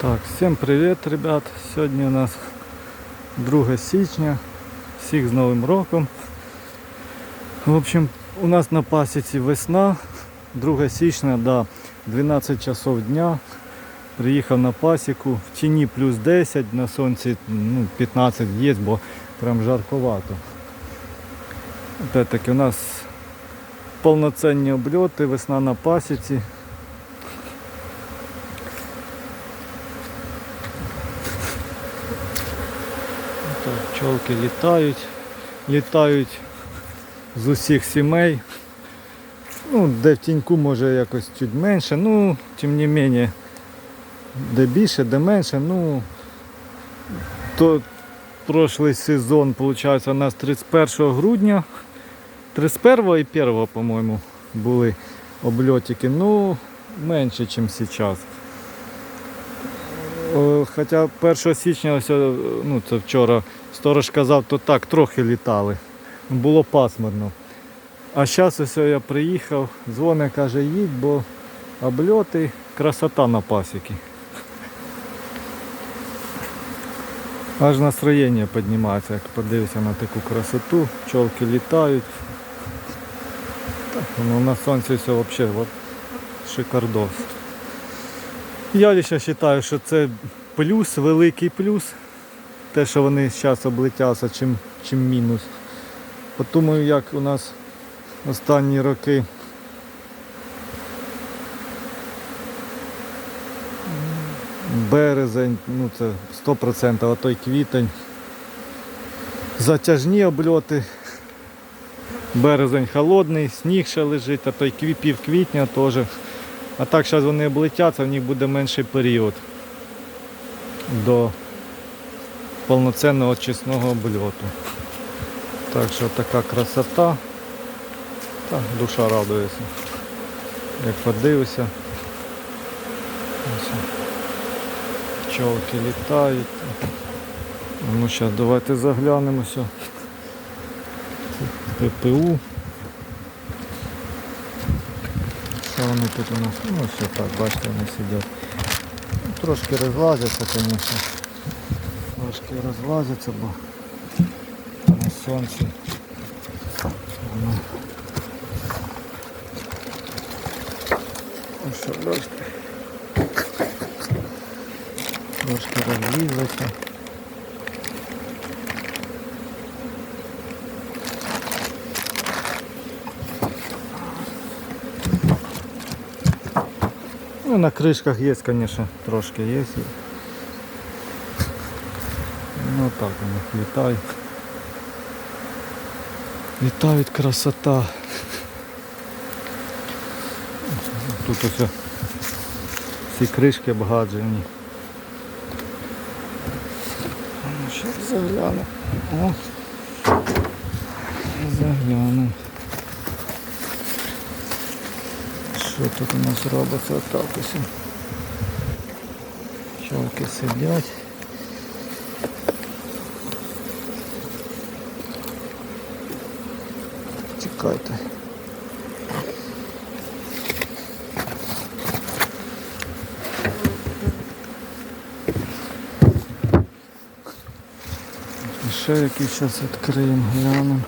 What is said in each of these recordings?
Так, всім привіт, ребят. Сьогодні у нас 2 січня. Всіх з Новим роком. В общем, у нас на пасіці весна. 2 січня до 12 часов дня. Приїхав на пасіку. В тіні плюс 10, на сонці ну, 15 є, бо прям жарковато. Опять-таки у нас повноцінні обльоти, весна на пасіці. Пчолки літають, літають з усіх сімей. Ну, де в тіньку може якось чуть менше, ну, тим не менше, де більше, де менше, ну то прошлий сезон, виходить, у нас 31 грудня, 31 і 1, по-моєму, були обльотики, ну, менше, ніж зараз. О, Хоча 1 січня, е, ну це вчора, сторож казав, то так, трохи літали. Було пасмурно. А зараз ось я приїхав, дзвоник каже, їдь, бо обльоти, красота на пасіки. Аж настроєння піднімається, як подивишся на таку красоту, пчолки літають. Так, ну, на сонці все взагалі шикардос. Я лише вважаю, що це плюс, великий плюс. Те, що вони зараз облетяться, чим, чим мінус. Думаю, як у нас останні роки березень, ну це 100%, а той квітень. Затяжні обльоти. Березень холодний, сніг ще лежить, а той пів квітня теж. А так зараз вони облетяться, в них буде менший період до повноцінного очисного обльоту. Так що така красота. Так, душа радується. Як подивишся. Ось. Пчолки літають. Ну зараз давайте заглянемося. ППУ. Що вони тут у нас? Ну все так, бачите, вони сидять. Ну, Трошки розлазяться, звісно. Трошки розлазяться, бо на сонці. Воно. Ось що, бачите. Трошки розлізлися. Ну, на крышках есть, конечно, трошки есть. Ну так вони літають. Літають красота. Тут ось всі кришки обгаджені. Ще загляну. О. Загляну. Що тут у нас робиться отак ось. Пчелки сидять. Чекайте. Ще якийсь зараз відкриємо, глянемо.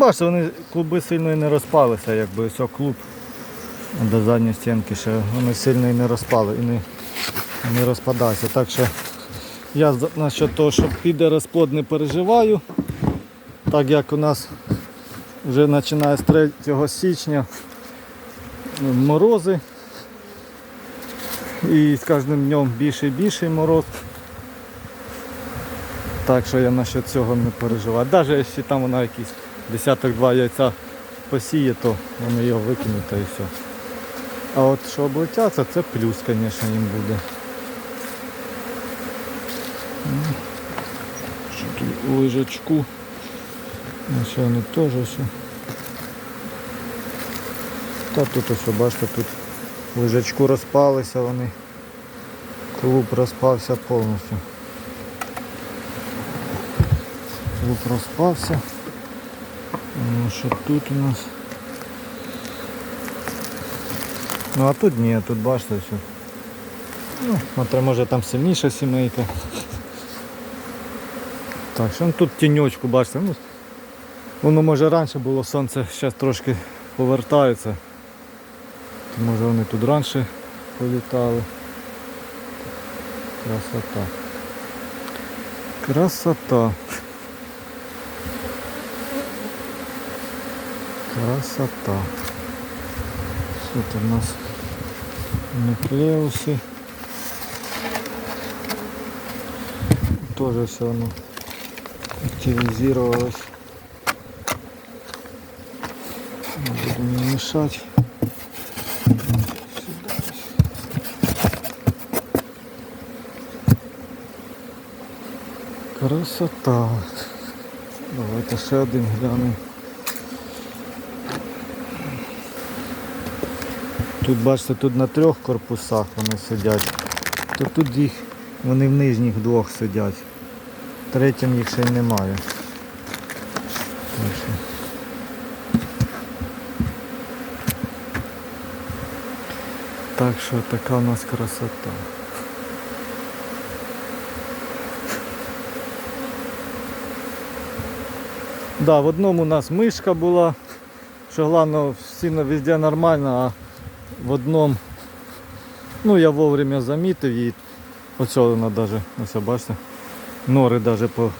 Бачите, вони клуби сильно і не розпалися, якби ось клуб до задньої стінки ще вони сильно і не розпали і не, не розпадаються. Так що я насчет того, що піде розплод не переживаю. Так як у нас вже починає з 3 січня морози. І з кожним днем більше і більший мороз. Так що я насчет цього не переживаю. Навіть якщо там вона якісь десяток два яйця посіє, то вони його викинуть та і все. А от що облетяться, це плюс, звісно, їм буде. Що тут у лежачку. Ну, що вони теж все. Та тут ось, бачите, тут в лежачку розпалися вони. Клуб розпався повністю. Клуб розпався. Ну що тут у нас? Ну а тут ні, тут бачите, що. Ну, смотри, може там сильніша сімейка. Так, що ну, тут тіньочку, бачите, ну, воно може раніше було сонце, зараз трошки повертається. То, може вони тут раніше політали. Красота. Красота. Красота. Що тут у нас? Нуклеуси. Тоже все оно активизировалось. Буду не мешать. Красота. Давайте ще один глянемо. Тут бачите, тут на трьох корпусах вони сидять. То тут їх, вони в нижніх двох сидять. Третім їх ще й немає. Так що така у нас красота. Да, в одному у нас мишка була, що головне сильно везде нормально, а в одному, ну я вовремя замітив її. Оце вона даже, ось бачите, нори даже по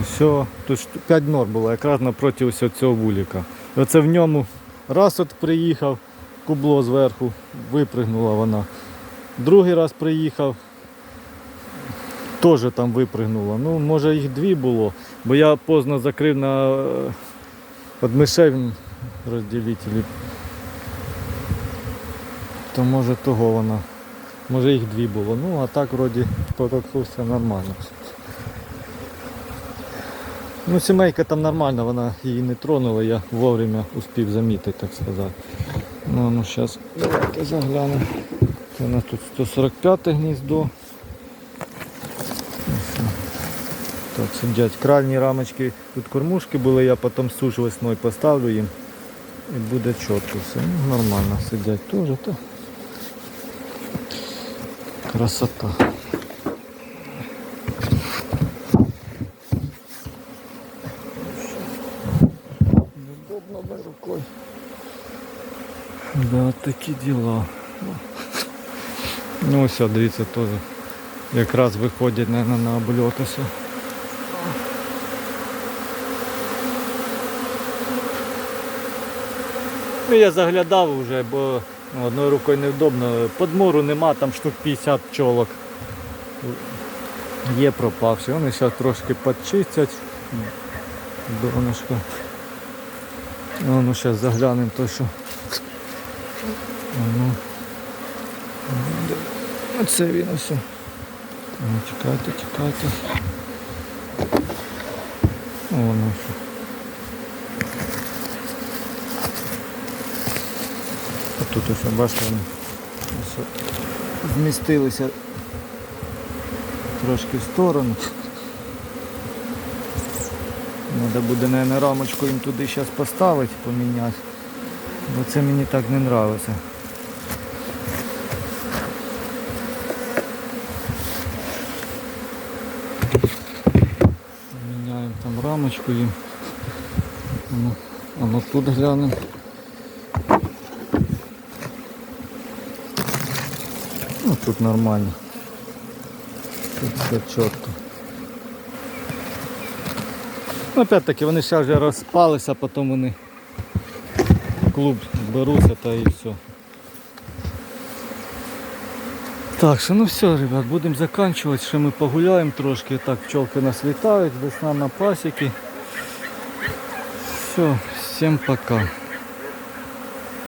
ось, тут 5 нор було, якраз напроти ось цього вуліка. І оце в ньому раз от приїхав, кубло зверху, випригнула вона. Другий раз приїхав, теж там випригнула. Ну, може їх дві було, бо я поздно закрив на е, від мишей розділителі. То може того вона. Може їх дві було. Ну а так вроді все нормально. Ну сімейка там нормальна, вона її не тронула, я вовремя успів замітити, так сказати. Ну ну зараз давайте заглянемо. Це у нас тут 145 гніздо. Так, сидять крайні рамочки, тут кормушки були, я потім суш весною поставлю їм і буде чітко все. Ну, нормально сидять теж. Та. Красота. Неудобно одной рукой. Да, такі діла. Ну ось, дивіться, теж якраз виходять наверное, на обльот ось. Ну, я заглядав вже, бо одною рукою невдобно. Подмору нема, там штук 50 пчолок. Є пропавші. Вони зараз трошки підчистять. Донышко. Ну, ну зараз заглянемо то, що. Ну. Оце він ось. Ну, чекайте, чекайте. Воно що. Тут ось бачите, вони змістилися трошки в сторону. Треба буде, мабуть, рамочку їм туди зараз поставити, поміняти. Бо це мені так не подобається. Міняємо там рамочку їм. А ну тут глянемо. Ну тут нормально. Тут все чітко. Ну, опять-таки вони ще вже розпалися, потім вони клуб зберуться та і все. Так, що ну все, ребят, будемо закінчувати, ще ми погуляємо трошки. Так, пчелки нас літають, весна на пасіки. Все, всім пока.